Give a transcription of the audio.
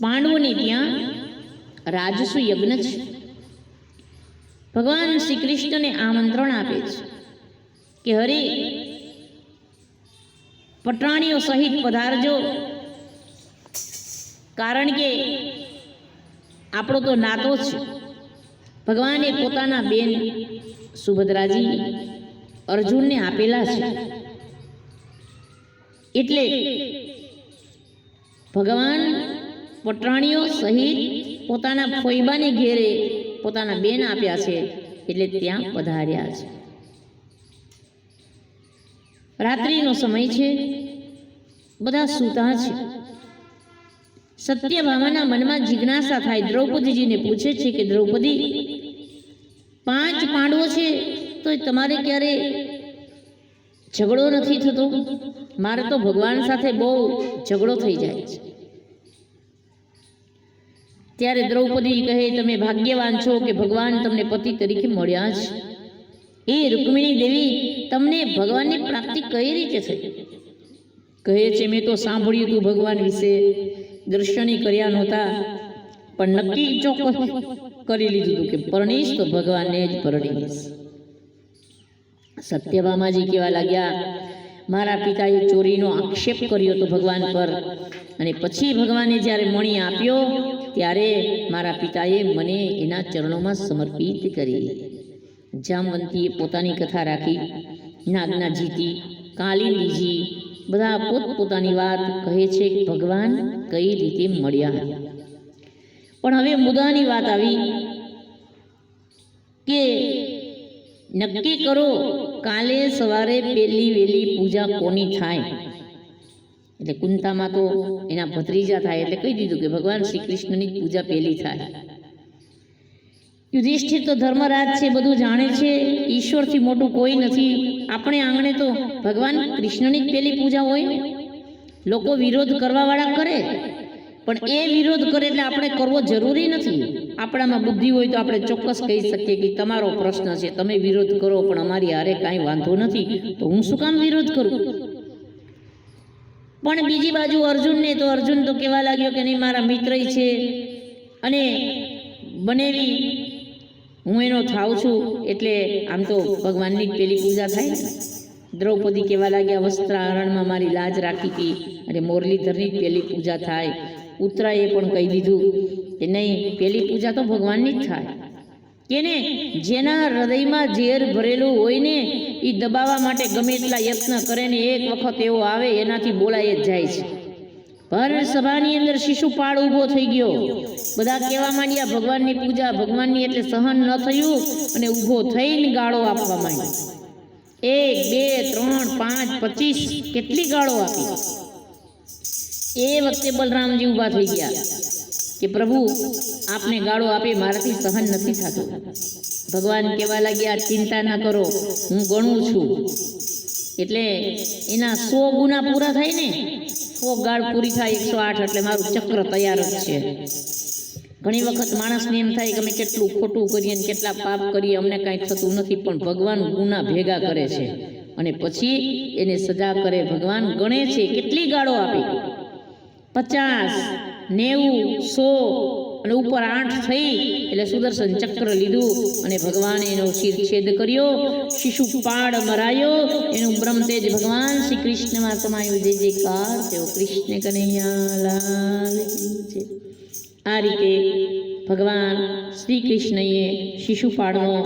પાંડવોને ત્યાં રાજસુ યજ્ઞ છે. ભગવાન શ્રી કૃષ્ણને આમંત્રણ આપે છે કે હરે, પટરાણીઓ સહિત પધારજો. કારણ કે આપણો તો નાતો છે. ભગવાને પોતાના બેન સુભદ્રાજી અર્જુનને આપેલા છે. એટલે ભગવાન પટરાણીઓ સહિત પોતાના ફોઈબાને ઘેરે પોતાના બેન આપ્યા છે, એટલે ત્યાં પધાર્યા છે. રાત્રિનો સમય છે, બધા સૂતા છે. સત્યભામાના મનમાં જિજ્ઞાસા થાય, દ્રૌપદીજીને પૂછે છે કે, દ્રૌપદી, પાંચ પાંડવો છે તો તમારે ક્યારે ઝઘડો નથી થતો? મારે તો ભગવાન સાથે બહુ ઝઘડો થઈ જાય છે. ત્યારે દ્રૌપદી કહે તમે ભાગ્યવાન છો કે ભગવાન તમને પતિ તરીકે મળ્યા છે. એ રૂકમિણી દેવી તમને ભગવાનની પ્રાપ્તિ કઈ રીતે થઈ? કહે છે મેં તો સાંભળ્યું હતું ભગવાન વિશે. દર્શની કર્યા નહોતા. પણ નક્કી ચોક્કસ કરી લીધું હતું કે પરણીશ તો ભગવાનને જ પરણીશ. સત્યભામાજી કહેવા લાગ્યા મારા પિતાએ ચોરીનો આક્ષેપ કર્યો હતો ભગવાન પર. અને પછી ભગવાને જ્યારે મણી આપ્યો, ત્યારે મારા પિતાએ મને એના ચરણોમાં સમર્પિત કરી. જામવંતીએ પોતાની કથા રાખી, નાગના જીતી કાલિંદીજી બધા પોતપોતાની વાત કહે છે ભગવાન કઈ રીતે મળ્યા. પણ હવે મુદ્દાની વાત આવી કે નક્કી કરો, કાલે સવારે પહેલી વહેલી પૂજા કોની થાય? એટલે કુંતામાં તો એના ભત્રીજા થાય, એટલે કહી દીધું કે ભગવાન શ્રી કૃષ્ણની પૂજા પહેલી થાય. યુધિષ્ઠિર તો ધર્મરાજ છે, બધું જાણે છે, ઈશ્વરથી મોટું કોઈ નથી. આપણે આંગણે તો ભગવાન કૃષ્ણની જ પહેલી પૂજા હોય? લોકો વિરોધ કરવાવાળા કરે? પણ એ વિરોધ કરે એટલે આપણે કરવો જરૂરી નથી. આપણામાં બુદ્ધિ હોય તો આપણે ચોક્કસ કહી શકીએ કે તમારો પ્રશ્ન છે, તમે વિરોધ કરો, પણ અમારી હારે કાંઈ વાંધો નથી. તો હું શું કામ વિરોધ કરું? પણ બીજી બાજુ અર્જુનને તો અર્જુન તો કહેવા લાગ્યો કે નહીં, મારા મિત્ર છે. અને બનેવી હું એનો થાવ છું, એટલે આમ તો ભગવાનની પેલી પૂજા થાય દ્રૌપદી કહેવા લાગ્યા વસ્ત્રારણમાં મારી લાજ રાખી હતી. અને મોરલીધરની પેલી પૂજા થાય. ઉત્તરાએ પણ કહી દીધું કે, નહીં પહેલી પૂજા તો ભગવાનની જ થાય. કેને, જેના હૃદયમાં ઝેર ભરેલું હોય ને એ દબાવવા માટે ગમે એટલા યત્ન કરે ને, એક વખત એવો આવે, એનાથી બોલાય જ જાય છે. ભર સભાની અંદર શિશુપાળ ઊભો થઈ ગયો. બધા કહેવા માંડ્યા, ભગવાનની પૂજા ભગવાનની, એટલે સહન ન થયું. અને ઊભો થઈને ગાળો આપવા માંડ્યો. એક, બે, ત્રણ, પાંચ, પચીસ, કેટલી ગાળો આપી? એ વખતે બલરામજી ઊભા થઈ ગયા કે, પ્રભુ, આપને ગાળો આપે, મારાથી સહન નથી થતું. ભગવાન કહેવા લાગ્યા, ચિંતા ના કરો, હું ગણું છું. એટલે એના સો ગુના પૂરા થાય ને, સો ગાળ પૂરી થાય, એકસો આઠ, એટલે મારું ચક્ર તૈયાર જ છે. ઘણી વખત માણસને એમ થાય કે અમે કેટલું ખોટું કરીએ ને કેટલા પાપ કરીએ, અમને કાંઈ થતું નથી, પણ ભગવાન ગુના ભેગા કરે છે. અને પછી એને સજા કરે. ભગવાન ગણે છે, કેટલી ગાળો આપી? પચાસ, નેવું, સો અને ઉપર આઠ થઈ એટલે સુદર્શન ચક્ર લીધું અને ભગવાને એનો શિરછેદ કર્યો. શિશુપાળ મરાયો. એનું બ્રહ્મતેજ ભગવાન શ્રી કૃષ્ણમાં સમાયું. જે કાર તેઓ કૃષ્ણ કનૈયા લાલ જય. આ રીતે ભગવાન શ્રી કૃષ્ણએ શિશુપાળનો